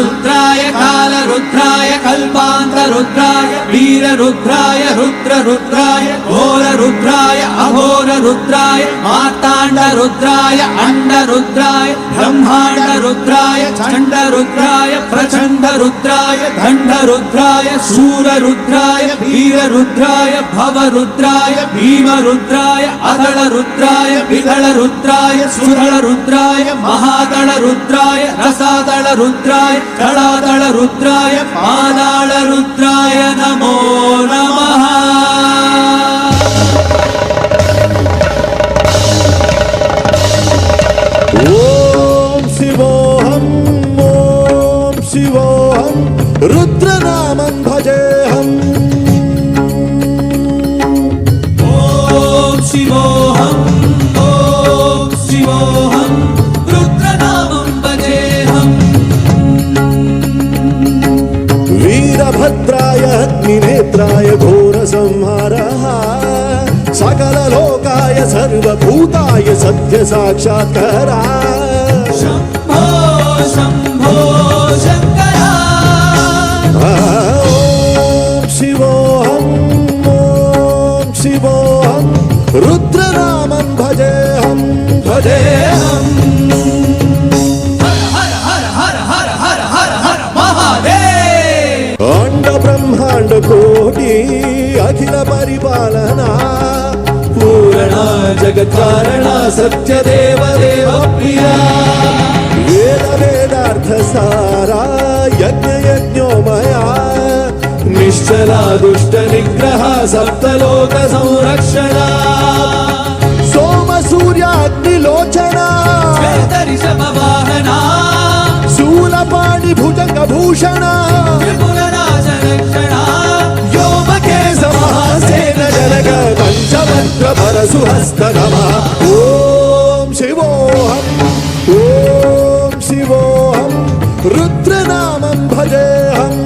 outra रुद्राय कल्पान्तरुद्राय वीररुद्राय रुद्ररुद्राय घोररुद्राय अघोररुद्राय मार्ताण्डरुद्राय अण्डरुद्राय ब्रह्माण्डरुद्राय चण्डरुद्राय प्रचण्डरुद्राय दण्डरुद्राय शूररुद्राय वीररुद्राय भवरुद्राय भीमरुद्राय अदलरुद्राय विदलरुद्राय सुदलरुद्राय महादलरुद्राय रसादलरुद्राय कलादलरुद्राय पादालरुद्राय नमो नमः ॐ शिवोऽहम् ॐ शिवोऽहं रुद्रनामं भजेऽहम् ॐ शिवो भद्राय हग्निनेत्राय घोरसंहारः। सकललोकाय सर्वभूताय सत्यसाक्षात्करा। शम्भो शम्भो शङ्करा। ॐ भजे अखंड ब्रह्मांड कोटि अखिल परिपालना पूरण जगत्कारण सत्य देव देव प्रिया वेद वेदार्थ सारा यज्ञ यज्ञो मया निश्चला दुष्ट निग्रह सप्तलोक संरक्षण सोम सूर्याग्नि लोचना वाहना शूल पाणी भुजंग भूषण ॐ शिवोऽहं रुद्रनामं भजेऽहम्